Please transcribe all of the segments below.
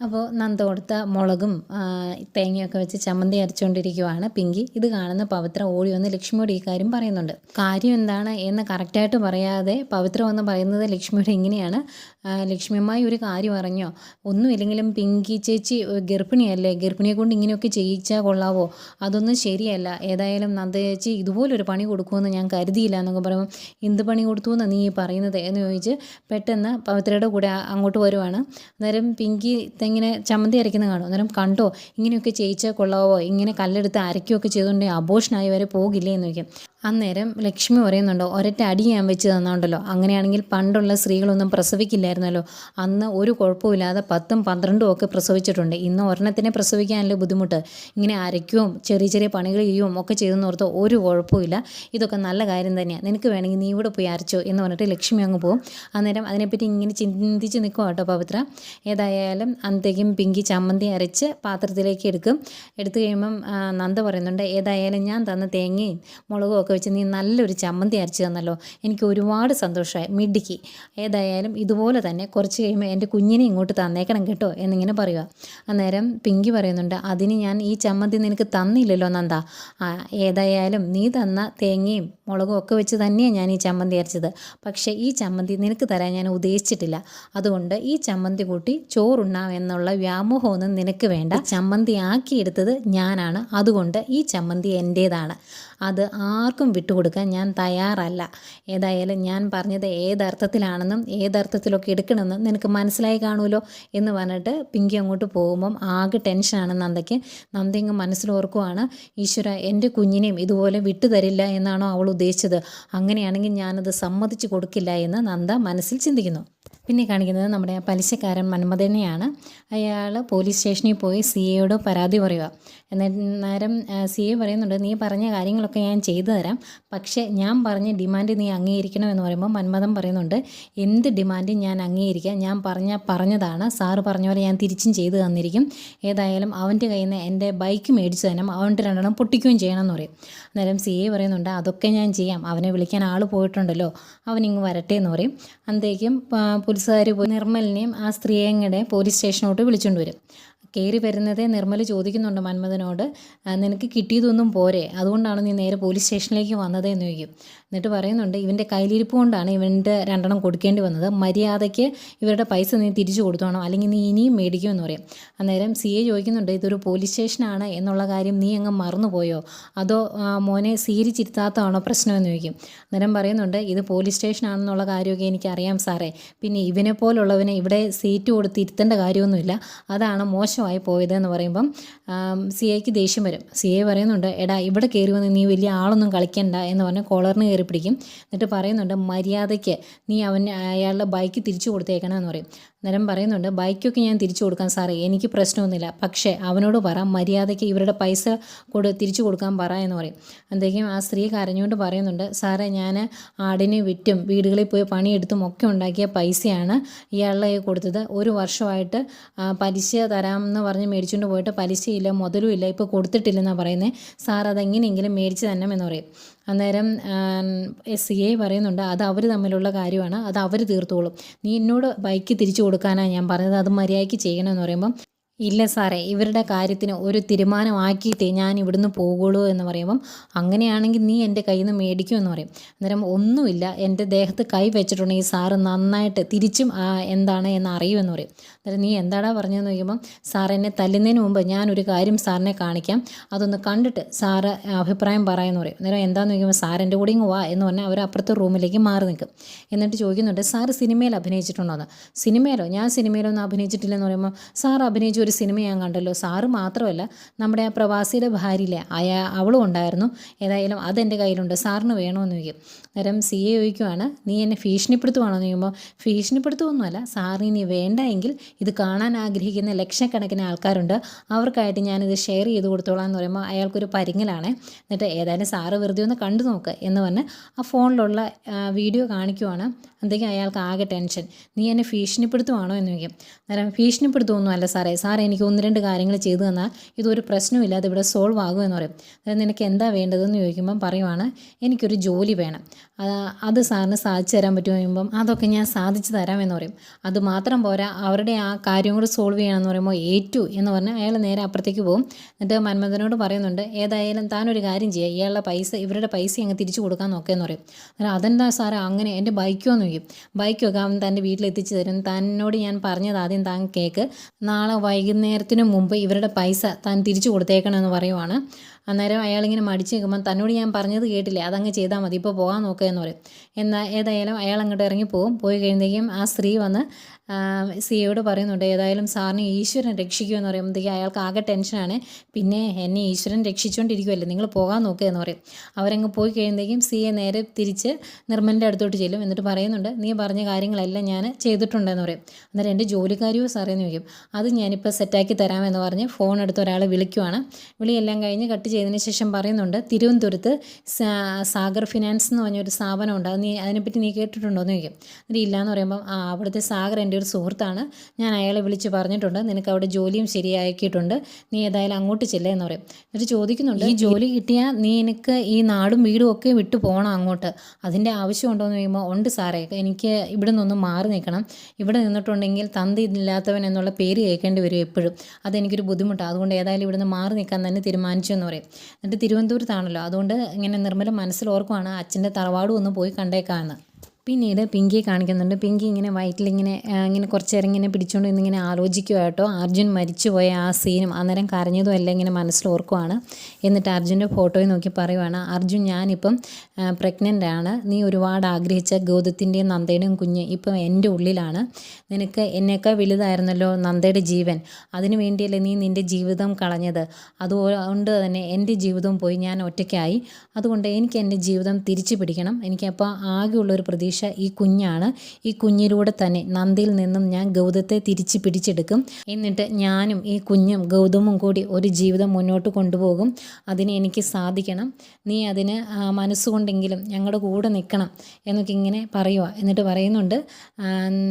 അപ്പോൾ നന്ദ കൊടുത്ത മുളകും തേങ്ങയൊക്കെ വെച്ച് ചമ്മന്തി അരച്ചുകൊണ്ടിരിക്കുവാണ് പിങ്കി ഇത് കാണുന്ന പവിത്ര ഓടി വന്ന് ലക്ഷ്മിയോട് ഈ കാര്യം പറയുന്നുണ്ട്. കാര്യം എന്താണ് എന്ന് കറക്റ്റായിട്ട് പറയാതെ പവിത്ര വന്ന് പറയുന്നത് ലക്ഷ്മിയോട് ഇങ്ങനെയാണ്. ലക്ഷ്മിയമ്മായി ഒരു കാര്യം അറിഞ്ഞോ? ഒന്നുമില്ലെങ്കിലും പിങ്കി ചേച്ചി ഗർഭിണിയല്ലേ? ഗർഭിണിയെ കൊണ്ട് ഇങ്ങനെയൊക്കെ ചെയ്യിച്ചാൽ കൊള്ളാവോ? അതൊന്നും ശരിയല്ല. ഏതായാലും നന്ദ ചേച്ചി ഇതുപോലൊരു പണി കൊടുക്കുമെന്ന് ഞാൻ കരുതിയില്ല എന്നൊക്കെ പറയുമ്പോൾ എന്ത് പണി കൊടുത്തു എന്ന് നീ പറയുന്നത്? എന്ന് ചോദിച്ച് പെട്ടെന്ന് പവിത്രയുടെ കൂടെ അങ്ങോട്ട് വരുവാണ്. അന്നേരം പിങ്കി ഇങ്ങനെ ചമ്മന്തി അരയ്ക്കുന്നത് കാണും. അന്നേരം കണ്ടോ ഇങ്ങനെയൊക്കെ ചെയ്യിച്ചാൽ കൊള്ളാവോ? ഇങ്ങനെ കല്ലെടുത്ത് അരയ്ക്കുകയൊക്കെ ചെയ്തുകൊണ്ട് അബോഷനായി വരെ പോകില്ലേ എന്ന് ചോദിക്കും. അന്നേരം ലക്ഷ്മി പറയുന്നുണ്ടോ ഒരൊറ്റ അടി ഞാൻ വെച്ച് തന്നുണ്ടല്ലോ. അങ്ങനെയാണെങ്കിൽ പണ്ടുള്ള സ്ത്രീകളൊന്നും പ്രസവിക്കില്ലായിരുന്നല്ലോ. അന്ന് ഒരു കുഴപ്പമില്ലാതെ പത്തും പന്ത്രണ്ടും ഒക്കെ പ്രസവിച്ചിട്ടുണ്ട്. ഇന്ന് ഒരെണ്ണത്തിനെ പ്രസവിക്കാനല്ലേ ബുദ്ധിമുട്ട്? ഇങ്ങനെ അരയ്ക്കുകയും ചെറിയ ചെറിയ പണികൾ ചെയ്യുകയും ഒക്കെ ചെയ്തെന്ന് ഓർത്ത് ഒരു കുഴപ്പമില്ല ഇതൊക്കെ നല്ല കാര്യം തന്നെയാണ് നിനക്ക് വേണമെങ്കിൽ നീ ഇവിടെ പോയി അരച്ചോ എന്ന് പറഞ്ഞിട്ട് ലക്ഷ്മി അങ്ങ് പോകും അന്നേരം അതിനെപ്പറ്റി ഇങ്ങനെ ചിന്തിച്ച് നിൽക്കും കേട്ടോ പവിത്ര. ഏതായാലും അന്നത്തേക്കും പിങ്കി ചമ്മന്തി അരച്ച് പാത്രത്തിലേക്ക് എടുക്കും. എടുത്തു കഴിയുമ്പം നന്ദ പറയുന്നുണ്ട് ഏതായാലും ഞാൻ തന്ന തേങ്ങയും മുളകും ഒക്കെ വെച്ച് നീ നല്ലൊരു ചമ്മന്തി അരച്ച് തന്നല്ലോ. എനിക്ക് ഒരുപാട് സന്തോഷമായി മിടുക്കി. ഏതായാലും ഇതുപോലെ തന്നെ കുറച്ച് കഴിയുമ്പോൾ എന്റെ കുഞ്ഞിനെ ഇങ്ങോട്ട് തന്നേക്കണം കേട്ടോ എന്നിങ്ങനെ പറയുക അന്നേരം പിങ്കി പറയുന്നുണ്ട് അതിന് ഞാൻ ഈ ചമ്മന്തി നിനക്ക് തന്നില്ലല്ലോ നന്ദ. ഏതായാലും നീ തന്ന തേങ്ങയും മുളകും ഒക്കെ വെച്ച് തന്നെയാണ് ഞാൻ ഈ ചമ്മന്തി അരച്ചത്. പക്ഷേ ഈ ചമ്മന്തി നിനക്ക് തരാൻ ഞാൻ ഉദ്ദേശിച്ചിട്ടില്ല. അതുകൊണ്ട് ഈ ചമ്മന്തി കൂട്ടി ചോറുണ്ണാം എന്നുള്ള വ്യാമോഹമൊന്നും നിനക്ക് വേണ്ട. ചമ്മന്തി ആക്കിയെടുത്തത് ഞാനാണ്. അതുകൊണ്ട് ഈ ചമ്മന്തി എന്റേതാണ് അത് ആർക്കും വിട്ടുകൊടുക്കാൻ ഞാൻ തയ്യാറല്ല. ഏതായാലും ഞാൻ പറഞ്ഞത് ഏതർത്ഥത്തിലാണെന്നും ഏതർത്ഥത്തിലൊക്കെ എടുക്കണമെന്നും നിനക്ക് മനസ്സിലായി കാണുമല്ലോ എന്ന് പറഞ്ഞിട്ട് പിങ്കി അങ്ങോട്ട് പോകുമ്പം ആകെ ടെൻഷനാണ് നന്ദയ്ക്ക്. നന്ദ ഇങ്ങ് മനസ്സിലോർക്കുവാണ് ഈശ്വര എന്റെ കുഞ്ഞിനെയും ഇതുപോലെ വിട്ടുതരില്ല എന്നാണോ അവൾ ഉദ്ദേശിച്ചത്? അങ്ങനെയാണെങ്കിൽ ഞാനത് സമ്മതിച്ചു കൊടുക്കില്ല എന്ന് നന്ദ മനസ്സിൽ ചിന്തിക്കുന്നു. പിന്നെ കാണിക്കുന്നത് നമ്മുടെ പലിശക്കാരൻ മന്മഥനെയാണ്. അയാൾ പോലീസ് സ്റ്റേഷനിൽ പോയി സി എയോട് പരാതി പറയുക. എന്നേരം സി എ പറയുന്നുണ്ട് നീ പറഞ്ഞ കാര്യങ്ങളൊക്കെ ഞാൻ ചെയ്തു തരാം. പക്ഷേ ഞാൻ പറഞ്ഞ ഡിമാൻഡ് നീ അംഗീകരിക്കണം എന്ന് പറയുമ്പോൾ മന്മഥം പറയുന്നുണ്ട് എന്ത് ഡിമാൻഡ് ഞാൻ അംഗീകരിക്കാം? ഞാൻ പറഞ്ഞ പറഞ്ഞതാണ്. സാറ് പറഞ്ഞ പോലെ ഞാൻ തിരിച്ചും ചെയ്തു തന്നിരിക്കും. ഏതായാലും അവന്റെ കയ്യിൽ നിന്ന് എന്റെ ബൈക്ക് മേടിച്ചു തരണം. അവന്റെ രണ്ടെണ്ണം പൊട്ടിക്കുകയും ചെയ്യണം എന്ന് പറയും. അന്നേരം സി എ പറയുന്നുണ്ട് അതൊക്കെ ഞാൻ ചെയ്യാം. അവനെ വിളിക്കാൻ ആൾ പോയിട്ടുണ്ടല്ലോ. അവനിങ്ങ് വരട്ടെ എന്ന് പറയും. അന്തേക്കും പോലീസുകാർ പോയി. നിർമ്മലിനെയും ആ സ്ത്രീയെങ്ങടെ പോലീസ് സ്റ്റേഷനോട്ട് വിളിച്ചുകൊണ്ട് വരും. കയറി വരുന്നതേ നിർമ്മൽ ചോദിക്കുന്നുണ്ട് മന്മഥനോട് നിനക്ക് കിട്ടിയതൊന്നും പോരെ അതുകൊണ്ടാണ് നീ നേരെ പോലീസ് സ്റ്റേഷനിലേക്ക് വന്നത് എന്ന് ചോദിക്കും. എന്നിട്ട് പറയുന്നുണ്ട് ഇവന്റെ കയ്യിലിരിപ്പ് കൊണ്ടാണ് ഇവന്റെ രണ്ടെണ്ണം കൊടുക്കേണ്ടി വന്നത്. മര്യാദയ്ക്ക് ഇവരുടെ പൈസ നീ തിരിച്ചു കൊടുത്തോണം അല്ലെങ്കിൽ നീ ഇനിയും മേടിക്കുമെന്ന് പറയും. അന്നേരം സി എ ചോദിക്കുന്നുണ്ട് ഇതൊരു പോലീസ് സ്റ്റേഷനാണ് എന്നുള്ള കാര്യം നീ അങ്ങ് മറന്നുപോയോ അതോ മോനെ സ്വീകരിച്ചിരുത്താത്തതാണോ പ്രശ്നമെന്ന് ചോദിക്കും. അന്നേരം പറയുന്നുണ്ട് ഇത് പോലീസ് സ്റ്റേഷനാണെന്നുള്ള കാര്യമൊക്കെ എനിക്കറിയാം സാറേ. പിന്നെ ഇവനെ പോലുള്ളവനെ ഇവിടെ സീറ്റ് കൊടുത്ത് ഇരുത്തേണ്ട കാര്യമൊന്നുമില്ല. അതാണ് മോശമായി പോയത് എന്ന് പറയുമ്പം സി എക്ക് ദേഷ്യം വരും. സി എ പറയുന്നുണ്ട് എടാ ഇവിടെ കയറി വന്ന് നീ വലിയ ആളൊന്നും കളിക്കണ്ട എന്ന് പറഞ്ഞ് കോളറിന് കയറി പിടിക്കും. എന്നിട്ട് പറയുന്നുണ്ട് മര്യാദയ്ക്ക് നീ അവന് അയാളുടെ ബൈക്ക് തിരിച്ചു കൊടുത്തേക്കണം എന്ന് പറയും. അന്നേരം പറയുന്നുണ്ട് ബൈക്കൊക്കെ ഞാൻ തിരിച്ചു കൊടുക്കാം സാറേ എനിക്ക് പ്രശ്നമൊന്നുമില്ല. പക്ഷേ അവനോട് പറ മര്യാദയ്ക്ക് ഇവരുടെ പൈസ കൊടു തിരിച്ചു കൊടുക്കാൻ പറ എന്ന് പറയും. അന്തേക്കും ആ സ്ത്രീ കരഞ്ഞുകൊണ്ട് പറയുന്നുണ്ട് സാറേ ഞാൻ ആടിനെ വിറ്റും വീടുകളിൽ പോയി പണിയെടുത്തും ഒക്കെ ഉണ്ടാക്കിയ പൈസയാണ് ഇയാളെ കൊടുത്തത്. ഒരു വർഷമായിട്ട് പലിശ പലിശ തരാമെന്ന് പറഞ്ഞ് മേടിച്ചുകൊണ്ട് പോയിട്ട് പലിശയില്ല മുതലും ഇല്ല ഇപ്പോൾ കൊടുത്തിട്ടില്ലെന്നാണ് പറയുന്നത് സാർ അതെങ്ങനെയെങ്കിലും മേടിച്ച് തന്നെ എന്ന് പറയും. അന്നേരം സി എ പറയുന്നുണ്ട് അത് അവർ തമ്മിലുള്ള കാര്യമാണ് അത് അവർ തീർത്തോളും. നീ എന്നോട് ബൈക്ക് തിരിച്ചു കൊടുക്കാനാണ് ഞാൻ പറഞ്ഞത് അത് മര്യാദയ്ക്ക് ചെയ്യണമെന്ന് പറയുമ്പം ഇല്ല സാറേ ഇവരുടെ കാര്യത്തിന് ഒരു തീരുമാനമാക്കിയിട്ടേ ഞാൻ ഇവിടുന്ന് പോകുള്ളൂ എന്ന് പറയുമ്പം അങ്ങനെയാണെങ്കിൽ നീ എന്റെ കയ്യിൽ നിന്ന് മേടിക്കും എന്ന് പറയും. അന്നേരം ഒന്നുമില്ല എന്റെ ദേഹത്ത് കൈ വെച്ചിട്ടുണ്ടെങ്കിൽ സാറ് നന്നായിട്ട് തിരിച്ചും എന്താണ് എന്ന് അറിയുമെന്ന് പറയും. അന്നേരം നീ എന്താടാ പറഞ്ഞതെന്ന് ചോദിക്കുമ്പം സാർ എന്നെ തല്ലുന്നതിന് മുമ്പ് ഞാനൊരു കാര്യം സാറിനെ കാണിക്കാം. അതൊന്ന് കണ്ടിട്ട് സാറ് അഭിപ്രായം പറയാമെന്ന് പറയും. അന്നേരം എന്താണെന്ന് ചോദിക്കുമ്പോൾ സാർ എന്റെ കൂടെ ഇങ്ങ് വാ എന്ന് പറഞ്ഞാൽ അവർ അപ്പുറത്തെ റൂമിലേക്ക് മാറി നിൽക്കും. എന്നിട്ട് ചോദിക്കുന്നുണ്ട് സാറ് സിനിമയിൽ അഭിനയിച്ചിട്ടുണ്ടോ? എന്ന്. സിനിമയിലോ? ഞാൻ സിനിമയിലൊന്നും അഭിനയിച്ചിട്ടില്ലെന്ന് പറയുമ്പോൾ സാർ അഭിനയിച്ച ഒരു സിനിമ ഞാൻ കണ്ടല്ലോ. സാറ് മാത്രമല്ല നമ്മുടെ ആ പ്രവാസിയുടെ ഭാര്യയിലെ അയാ അവളും ഉണ്ടായിരുന്നു. ഏതായാലും അതെന്റെ കയ്യിലുണ്ട്. സാറിന് വേണമെന്ന് ചോദിക്കും. അന്നേരം സി എ ചോദിക്കുവാണ് നീ എന്നെ ഭീഷണിപ്പെടുത്തുവാണോ? എന്ന് ചോദിക്കുമ്പോൾ ഭീഷണിപ്പെടുത്തുമൊന്നുമല്ല സാറിന് ഇനി വേണ്ട എങ്കിൽ ഇത് കാണാൻ ആഗ്രഹിക്കുന്ന ലക്ഷക്കണക്കിന് ആൾക്കാരുണ്ട്. അവർക്കായിട്ട് ഞാനിത് ഷെയർ ചെയ്ത് കൊടുത്തോളാം എന്ന് പറയുമ്പോൾ അയാൾക്കൊരു പരിങ്ങലാണ്. എന്നിട്ട് ഏതായാലും സാറ് വെറുതെ ഒന്ന് കണ്ടു നോക്ക് എന്ന് പറഞ്ഞ് ആ ഫോണിലുള്ള വീഡിയോ കാണിക്കുവാണ്. എന്തെങ്കിലും അയാൾക്ക് ആകെ ടെൻഷൻ നീ എന്നെ ഭീഷണിപ്പെടുത്തുവാണോ എന്ന് ചോദിക്കും. അന്നേരം ഭീഷണിപ്പെടുത്തുമൊന്നും അല്ല സാറേ. സാറേ എനിക്ക് ഒന്ന് രണ്ട് കാര്യങ്ങൾ ചെയ്തു തന്നാൽ ഇതൊരു പ്രശ്നമില്ല അതിവിടെ സോൾവ് ആകും എന്ന് പറയും. അതായത് നിനക്ക് എന്താ വേണ്ടതെന്ന് ചോദിക്കുമ്പം പറയുവാണ് എനിക്കൊരു ജോലി വേണം. അത് സാറിന് സാധിച്ചു തരാൻ പറ്റുമോ ചോദിക്കുമ്പം അതൊക്കെ ഞാൻ സാധിച്ചു തരാമെന്ന് പറയും. അത് മാത്രം പോരാ അവരുടെ ആ കാര്യം കൂടി സോൾവ് ചെയ്യണമെന്ന് പറയുമ്പോൾ ഏറ്റു എന്ന് പറഞ്ഞാൽ അയാൾ നേരെ അപ്പുറത്തേക്ക് പോകും. എന്നിട്ട് മന്മഥനോട് പറയുന്നുണ്ട് ഏതായാലും താനൊരു കാര്യം ചെയ്യുക ഇയാളുടെ പൈസ ഇവരുടെ പൈസ അങ്ങ് തിരിച്ചു കൊടുക്കാൻ നോക്കുകയെന്ന് പറയും. അന്നേരം അതെന്താ സാറേ അങ്ങനെ എന്റെ ബൈക്കോ എന്ന് ചോദിക്കും ബൈക്കൊക്കെ അവൻ തന്റെ വീട്ടിലെത്തിച്ച് തരും. തന്നോട് ഞാൻ പറഞ്ഞത് ആദ്യം താൻ കേക്ക്. നാളെ വൈകുന്നേരത്തിന് മുമ്പ് ഇവരുടെ പൈസ താൻ തിരിച്ചു കൊടുത്തേക്കണമെന്ന് പറയുവാണ്. അന്നേരം അയാളിങ്ങനെ മടിച്ച് നിൽക്കുമ്പോൾ തന്നോട് ഞാൻ പറഞ്ഞത് കേട്ടില്ലേ? അതങ്ങ് ചെയ്താൽ മതി. ഇപ്പോൾ പോകാൻ നോക്കുക എന്ന് പറയും. എന്നാൽ ഏതായാലും അയാൾ അങ്ങോട്ട് ഇറങ്ങി പോകും. പോയി കഴിയുമ്പോഴേക്കും ആ സ്ത്രീ വന്ന് സിയോട് പറയുന്നുണ്ട് ഏതായാലും സാറിനെ ഈശ്വരൻ രക്ഷിക്കുമെന്ന് പറയുമ്പോഴത്തേക്കും അയാൾക്ക് ആകെ ടെൻഷനാണ് പിന്നെ എന്നെ ഈശ്വരൻ രക്ഷിച്ചുകൊണ്ടിരിക്കുമല്ലേ നിങ്ങൾ പോകാൻ നോക്കുക എന്ന് പറയും. അവരങ്ങ് പോയി കഴിയുമ്പോഴേക്കും സിയെ നേരെ തിരിച്ച് നിർമ്മലിന്റെ അടുത്തോട്ട് ചെല്ലും. എന്നിട്ട് പറയുന്നുണ്ട് നീ പറഞ്ഞ കാര്യങ്ങളെല്ലാം ഞാൻ ചെയ്തിട്ടുണ്ടെന്ന് പറയും. അന്നേരം എന്റെ ജോലിക്കാരിയോ സാറേ എന്ന് ചോദിക്കും. അത് ഞാനിപ്പോൾ സെറ്റാക്കി തരാമെന്ന് പറഞ്ഞ് ഫോൺ എടുത്ത് ഒരാൾ വിളിക്കുവാണ്. വിളിയെല്ലാം കഴിഞ്ഞ് കട്ട് ചെയ്തതിന് ശേഷം പറയുന്നുണ്ട് തിരുവനന്തപുരത്ത് സാഗർ ഫിനാൻസ് എന്ന് പറഞ്ഞൊരു സ്ഥാപനമുണ്ട് അത് നീ അതിനെപ്പറ്റി നീ കേട്ടിട്ടുണ്ടോ? എന്ന് ചോദിക്കും. എന്നിട്ട് ഇല്ലയെന്ന് പറയുമ്പം ആ അവിടുത്തെ സാഗർ എന്റെ ഒരു സുഹൃത്താണ്. ഞാൻ അയാളെ വിളിച്ച് പറഞ്ഞിട്ടുണ്ട്. നിനക്ക് അവിടെ ജോലിയും ശരിയാക്കിയിട്ടുണ്ട്. നീ ഏതായാലും അങ്ങോട്ട് ചെല്ലേ എന്ന് പറയും. എന്നിട്ട് ചോദിക്കുന്നുണ്ട് ഈ ജോലി കിട്ടിയാൽ നീ എനിക്ക് ഈ നാടും വീടും ഒക്കെ വിട്ടു പോകണം അങ്ങോട്ട്. അതിന്റെ ആവശ്യമുണ്ടോ എന്ന് ചോദിക്കുമ്പോൾ ഉണ്ട് സാറേ. എനിക്ക് ഇവിടെ നിന്നൊന്ന് മാറി നിൽക്കണം. ഇവിടെ നിന്നിട്ടുണ്ടെങ്കിൽ തന്തി ഇല്ലാത്തവൻ എന്നുള്ള പേര് കേൾക്കേണ്ടി വരും എപ്പോഴും. അതെനിക്കൊരു ബുദ്ധിമുട്ടാണ് അതുകൊണ്ട് ഏതായാലും ഇവിടുന്ന് മാറി നിൽക്കാൻ തന്നെ തീരുമാനിച്ചു എന്ന് പറയും. എന്നിട്ട് തിരുവനന്തപുരത്താണല്ലോ. അതുകൊണ്ട് ഇങ്ങനെ നിർമ്മല മനസ്സിൽ ഓർക്കുവാണ് അച്ഛന്റെ തറവാടും ഒന്ന് പോയി കണ്ടേക്കാമെന്ന് പിന്നീട് പിങ്കിയെ കാണിക്കുന്നുണ്ട്. പിങ്കി ഇങ്ങനെ വയറ്റിലിങ്ങനെ ഇങ്ങനെ കുറച്ച് നേരം ഇങ്ങനെ പിടിച്ചുകൊണ്ട് ഇന്നിങ്ങനെ ആലോചിക്കുക കേട്ടോ. അർജുൻ മരിച്ചുപോയ ആ സീനും അന്നേരം കരഞ്ഞതും എല്ലാം ഇങ്ങനെ മനസ്സിൽ ഓർക്കുവാണ് എന്നിട്ട് അർജുന്റെ ഫോട്ടോയിൽ നോക്കി പറയുവാണ് അർജുൻ ഞാനിപ്പം പ്രഗ്നന്റ് ആണ് നീ ഒരുപാട് ആഗ്രഹിച്ച ഗൗതത്തിന്റെയും നന്ദയുടെയും കുഞ്ഞ് ഇപ്പം എന്റെ ഉള്ളിലാണ്. നിനക്ക് എന്നേക്കാൾ വലുതായിരുന്നല്ലോ നന്ദയുടെ ജീവൻ. അതിനു വേണ്ടിയല്ലേ നീ നിന്റെ ജീവിതം കളഞ്ഞത്. അതുകൊണ്ട് തന്നെ എന്റെ ജീവിതം പോയി. ഞാൻ ഒറ്റയ്ക്കായി. അതുകൊണ്ട് എനിക്ക് എന്റെ ജീവിതം തിരിച്ചു പിടിക്കണം. എനിക്കപ്പോൾ ആകെയുള്ളൊരു പ്രതീക്ഷ ഈ കുഞ്ഞാണ്. ഈ കുഞ്ഞിലൂടെ തന്നെ നന്ദിയിൽ നിന്നും ഞാൻ ഗൗതത്തെ തിരിച്ചു പിടിച്ചെടുക്കും. എന്നിട്ട് ഞാനും ഈ കുഞ്ഞും ഗൗതമും കൂടി ഒരു ജീവിതം മുന്നോട്ട് കൊണ്ടുപോകും. അതിന് എനിക്ക് സാധിക്കണം. നീ അതിന് മനസ്സുകൊണ്ടെങ്കിലും ഞങ്ങളുടെ കൂടെ നിൽക്കണം എന്നൊക്കെ ഇങ്ങനെ പറയുക എന്നിട്ട് പറയുന്നുണ്ട്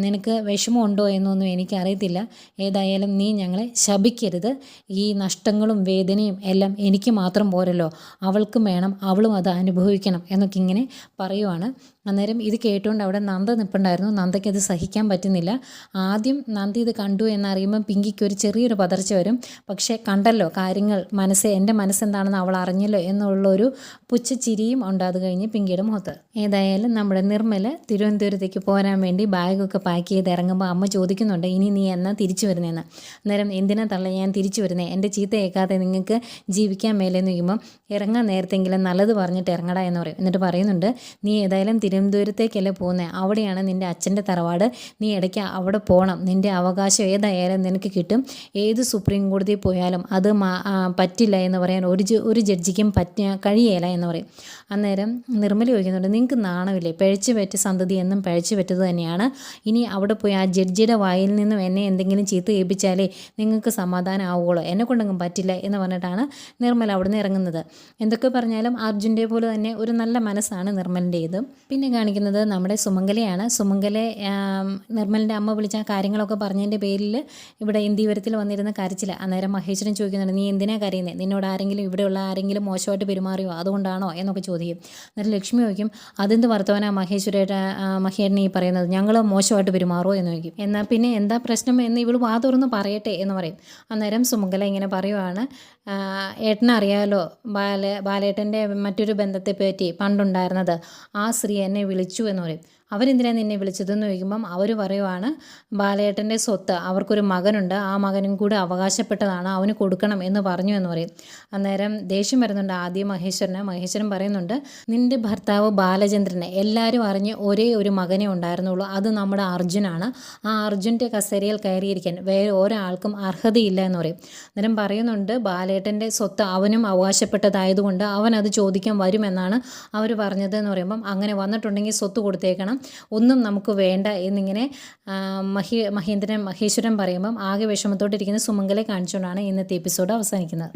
നിനക്ക് വിഷമമുണ്ടോ എന്നൊന്നും എനിക്കറിയത്തില്ല. ഏതായാലും നീ ഞങ്ങളെ ശപിക്കരുത്. ഈ നഷ്ടങ്ങളും വേദനയും എല്ലാം എനിക്ക് മാത്രം പോരല്ലോ. അവൾക്കും വേണം അവളും അത് അനുഭവിക്കണം എന്നൊക്കെ ഇങ്ങനെ പറയുവാണ്. അന്നേരം ഇത് കേട്ടുകൊണ്ട് അവിടെ നന്ദ നിൽപ്പുണ്ടായിരുന്നു നന്ദയ്ക്ക് അത് സഹിക്കാൻ പറ്റുന്നില്ല. ആദ്യം നന്ദി ഇത് കണ്ടു എന്നറിയുമ്പം പിങ്കിക്ക് ഒരു ചെറിയൊരു പതർച്ച വരും. പക്ഷേ കണ്ടല്ലോ കാര്യങ്ങൾ. മനസ്സ് എന്റെ മനസ്സെന്താണെന്ന് അവൾ അറിഞ്ഞല്ലോ എന്നുള്ളൊരു പുച്ഛച്ചിരിയും ഉണ്ട്. അത് കഴിഞ്ഞ് പിങ്കിയുടെ മുഖത്ത്. ഏതായാലും നമ്മുടെ നിർമ്മല തിരുവനന്തപുരത്തേക്ക് പോരാൻ വേണ്ടി ബാഗൊക്കെ പാക്ക് ചെയ്ത് ഇറങ്ങുമ്പോൾ അമ്മ ചോദിക്കുന്നുണ്ട് ഇനി നീ എന്നാ തിരിച്ചു വരുന്നതെന്ന് അന്നേരം എന്തിനാ തള്ള ഞാൻ തിരിച്ചു വരുന്നത് എന്റെ ചീത്ത കേൾക്കാതെ നിങ്ങൾക്ക് ജീവിക്കാൻ മേലെന്ന് ചോദിക്കുമ്പോൾ ഇറങ്ങാൻ നേരത്തെങ്കിലും നല്ലത് പറഞ്ഞിട്ട് ഇറങ്ങടാ എന്ന് പറയും. എന്നിട്ട് പറയുന്നുണ്ട് നീ ഏതായാലും തിരുവനന്തപുരത്തേക്കല്ലേ പോകുന്നത് അവിടെയാണ് നിന്റെ അച്ഛന്റെ തറവാട്. നീ ഇടയ്ക്ക് അവിടെ പോകണം നിന്റെ അവകാശം ഏതായാലും നിനക്ക് കിട്ടും. ഏത് സുപ്രീം കോടതിയിൽ പോയാലും അത് പറ്റില്ല എന്ന് പറയാൻ ഒരു ഒരു ജഡ്ജിക്കും പറ്റ കഴിയേല എന്ന് പറയും. അന്നേരം നിർമ്മല ചോദിക്കുന്നുണ്ട് നിങ്ങൾക്ക് നാണമില്ലേ? പഴച്ചു പറ്റ സന്തതി എന്നും പഴച്ചു പറ്റത് തന്നെയാണ്. ഇനി അവിടെ പോയി ആ ജഡ്ജിയുടെ വായിൽ നിന്നും എന്നെ എന്തെങ്കിലും ചീത്ത ഏൽപ്പിച്ചാലേ നിങ്ങൾക്ക് സമാധാനം ആവുകയുള്ളൂ എന്നെ കൊണ്ടെങ്കിലും പറ്റില്ല എന്ന് പറഞ്ഞിട്ടാണ് നിർമ്മല അവിടെ നിന്ന് ഇറങ്ങുന്നത്. എന്തൊക്കെ പറഞ്ഞാലും അർജുന്റെ പോലെ തന്നെ ഒരു നല്ല മനസ്സാണ് നിർമ്മലിന്റേത്. പിന്നെ കാണിക്കുന്നത് നമ്മുടെ സുമംഗലയാണ്. സുമംഗലെ നിർമ്മലിന്റെ അമ്മ വിളിച്ച കാര്യങ്ങളൊക്കെ പറഞ്ഞതിന്റെ പേരിൽ ഇവിടെ ഇന്ത്യവരത്തിൽ വന്നിരുന്ന കരച്ചില്ല അന്നേരം മഹേശ്വരൻ ചോദിക്കുന്നുണ്ട് നീ എന്തിനാ കരയുന്നത് നിന്നോട് ആരെങ്കിലും ഇവിടെയുള്ള ആരെങ്കിലും മോശമായിട്ട് പെരുമാറിയോ? അതുകൊണ്ടാണോ? എന്നൊക്കെ ചോദിക്കും. അന്നേരം ലക്ഷ്മി ചോദിക്കും അതെന്ത് വർത്തമാനാ മഹേശ്വരയുടെ മഹേഷിനെ ഈ പറയുന്നത്? ഞങ്ങൾ മോശമായിട്ട് പെരുമാറുമോ എന്ന് ചോദിക്കും. എന്നാൽ പിന്നെ എന്താ പ്രശ്നം എന്ന് ഇവൾ വാ തുറന്ന് പറയട്ടെ എന്ന് പറയും. അന്നേരം സുമംഗല ഇങ്ങനെ പറയുവാണ് ഏട്ടനറിയാലോ ബാല ബാലേട്ടന്റെ മറ്റൊരു ബന്ധത്തെ പറ്റി പണ്ടുണ്ടായിരുന്നത്. ആ സ്ത്രീ എന്നെ വിളിച്ചു എന്ന് പറയും. അവരെന്തിനാ നിന്നെ വിളിച്ചതെന്ന് ചോദിക്കുമ്പം അവർ പറയുവാണ് ബാലേട്ടന്റെ സ്വത്ത് അവർക്കൊരു മകനുണ്ട് ആ മകനും കൂടി അവകാശപ്പെട്ടതാണ് അവന് കൊടുക്കണം എന്ന് പറഞ്ഞു എന്ന് പറയും. അന്നേരം ദേഷ്യം വരുന്നുണ്ട് ആദ്യം മഹേശ്വരന്. മഹേശ്വരൻ പറയുന്നുണ്ട് നിന്റെ ഭർത്താവ് ബാലചന്ദ്രനെ എല്ലാവരും അറിഞ്ഞ് ഒരേ ഒരു മകനെ ഉണ്ടായിരുന്നുള്ളൂ. അത് നമ്മുടെ അർജുനാണ്. ആ അർജുന്റെ കസേരയിൽ കയറിയിരിക്കാൻ വേറെ ഒരാൾക്കും അർഹതയില്ല എന്ന് പറയും. അന്നേരം പറയുന്നുണ്ട് ബാലേട്ടന്റെ സ്വത്ത് അവനും അവകാശപ്പെട്ടതായതുകൊണ്ട് അവൻ അത് ചോദിക്കാൻ വരുമെന്നാണ് അവർ പറഞ്ഞത് എന്ന് പറയുമ്പം അങ്ങനെ വന്നിട്ടുണ്ടെങ്കിൽ സ്വത്ത് കൊടുത്തേക്കണം. ഒന്നും നമുക്ക് വേണ്ട എന്നിങ്ങനെ മഹി മഹേന്ദ്രൻ മഹേശ്വരൻ പറയുമ്പം ആകെ വിഷമത്തോട്ടിരിക്കുന്ന സുമംഗലെ കാണിച്ചുകൊണ്ടാണ് ഇന്നത്തെ എപ്പിസോഡ് അവസാനിക്കുന്നത്.